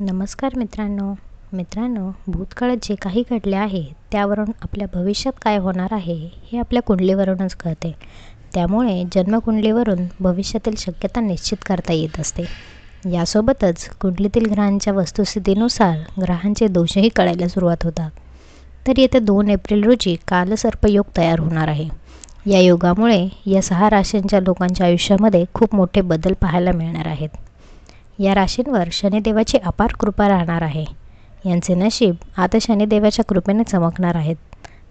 नमस्कार मित्रांनो. मित्रांनो भूतकाळात जे काही घडले आहे त्यावरून आपल्या भविष्यात काय होणार आहे हे आपल्या कुंडलीवरूनच कळते. त्यामुळे जन्मकुंडलीवरून भविष्यातील शक्यता निश्चित करता येत असते. यासोबतच कुंडलीतील ग्रहांच्या वस्तुस्थितीनुसार ग्रहांचे दोषही कळायला सुरुवात होतात. तर येत्या दोन एप्रिल रोजी कालसर्पयोग तयार होणार आहे. या योगामुळे या सहा राशींच्या लोकांच्या आयुष्यामध्ये खूप मोठे बदल पाहायला मिळणार आहेत. या राशींवर शनिदेवाची अपार कृपा राहणार आहे. यांचे नशीब आता शनिदेवाच्या कृपेने चमकणार आहेत.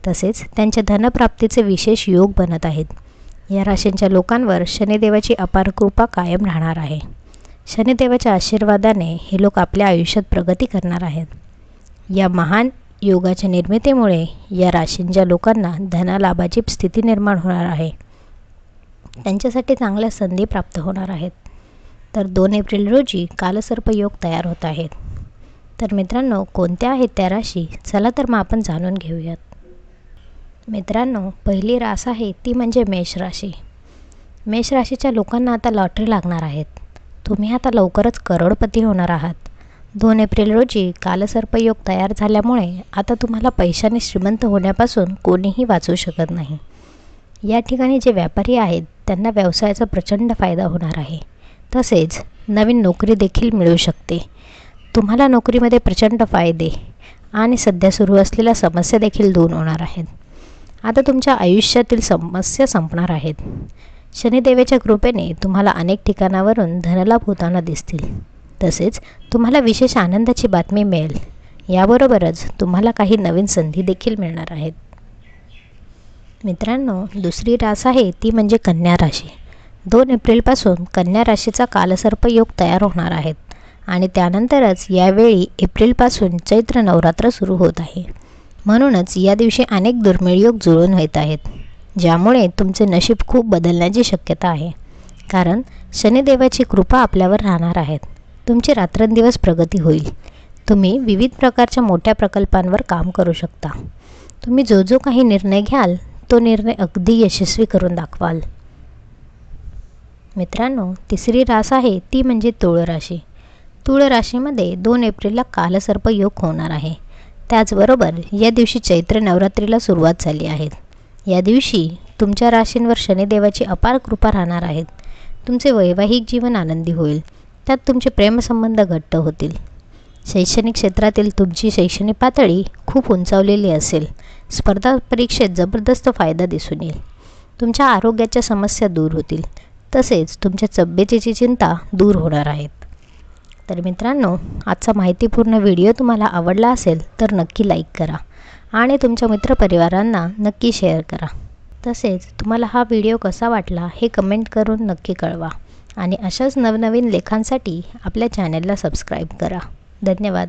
तसेच त्यांच्या धनप्राप्तीचे विशेष योग बनत आहेत. या राशींच्या लोकांवर शनिदेवाची अपार कृपा कायम राहणार आहे. शनिदेवाच्या आशीर्वादाने हे लोक आपल्या आयुष्यात प्रगती करणार आहेत. या महान योगाच्या निर्मितीमुळे या राशींच्या लोकांना धनलाभाची स्थिती निर्माण होणार आहे. त्यांच्यासाठी चांगल्या संधी प्राप्त होणार आहेत. तर दोन एप्रिल रोजी कालसर्पयोग तयार होत आहेत. तर मित्रांनो कोणत्या आहेत त्या राशी? चला तर मग आपण जाणून घेऊयात. मित्रांनो पहिली रास आहे ती म्हणजे मेष राशी. मेष राशीच्या लोकांना आता लॉटरी लागणार आहेत. तुम्ही आता लवकरच करोडपती होणार आहात. दोन एप्रिल रोजी कालसर्पयोग तयार झाल्यामुळे आता तुम्हाला पैशाने श्रीमंत होण्यापासून कोणीही वाचू शकत नाही. या ठिकाणी जे व्यापारी आहेत त्यांना व्यवसायाचा प्रचंड फायदा होणार आहे. तसेच नवीन नोकरी देखील मिळू शकते. तुम्हाला नोकरीमध्ये प्रचंड फायदे आणि सध्या सुरू असलेल्या समस्या देखील दूर होणार आहेत. आता तुमच्या आयुष्यातील समस्या संपणार आहेत. शनिदेवाच्या कृपेने तुम्हाला अनेक ठिकाणावरून धनलाभ होताना दिसतील. तसेच तुम्हाला विशेष आनंदाची बातमी मिळेल. याबरोबरच तुम्हाला काही नवीन संधी देखील मिळणार आहेत. मित्रांनो दुसरी रास आहे ती म्हणजे कन्या राशी. दोन एप्रिलपासून कन्या राशीचा कालसर्प योग तयार होणार आहेत आणि त्यानंतरच यावेळी एप्रिलपासून चैत्र नवरात्र सुरू होत आहे. म्हणूनच या दिवशी अनेक दुर्मिळ योग जुळून येत आहेत ज्यामुळे तुमचे नशीब खूप बदलण्याची शक्यता आहे. कारण शनिदेवाची कृपा आपल्यावर राहणार आहेत. तुमची रात्रंदिवस प्रगती होईल. तुम्ही विविध प्रकारच्या मोठ्या प्रकल्पांवर काम करू शकता. तुम्ही जो जो काही निर्णय घ्याल तो निर्णय अगदी यशस्वी करून दाखवाल. मित्रांनो तिसरी रास आहे ती म्हणजे तुळ राशी. तुळ राशीमध्ये दोन एप्रिलला कालसर्प योग होणार आहे. त्याचबरोबर या दिवशी चैत्र नवरात्रीला सुरुवात झाली आहे. या दिवशी तुमच्या राशींवर शनिदेवाची अपार कृपा राहणार आहेत तुमचे वैवाहिक जीवन आनंदी होईल. त्यात तुमचे प्रेमसंबंध घट्ट होतील. शैक्षणिक क्षेत्रातील तुमची शैक्षणिक पातळी खूप उंचावलेली असेल. स्पर्धा परीक्षेत जबरदस्त फायदा दिसून येईल. तुमच्या आरोग्याच्या समस्या दूर होतील. तसेच तुमच्या तब्येतीची चिंता दूर होणार आहेत. तर मित्रांनो आजचा माहितीपूर्ण व्हिडिओ तुम्हाला आवडला असेल तर नक्की लाईक करा आणि तुमच्या मित्रपरिवारांना नक्की शेअर करा. तसेच तुम्हाला हा व्हिडिओ कसा वाटला हे कमेंट करून नक्की कळवा आणि अशाच नवनवीन लेखांसाठी आपल्या चॅनलला सबस्क्राईब करा. धन्यवाद.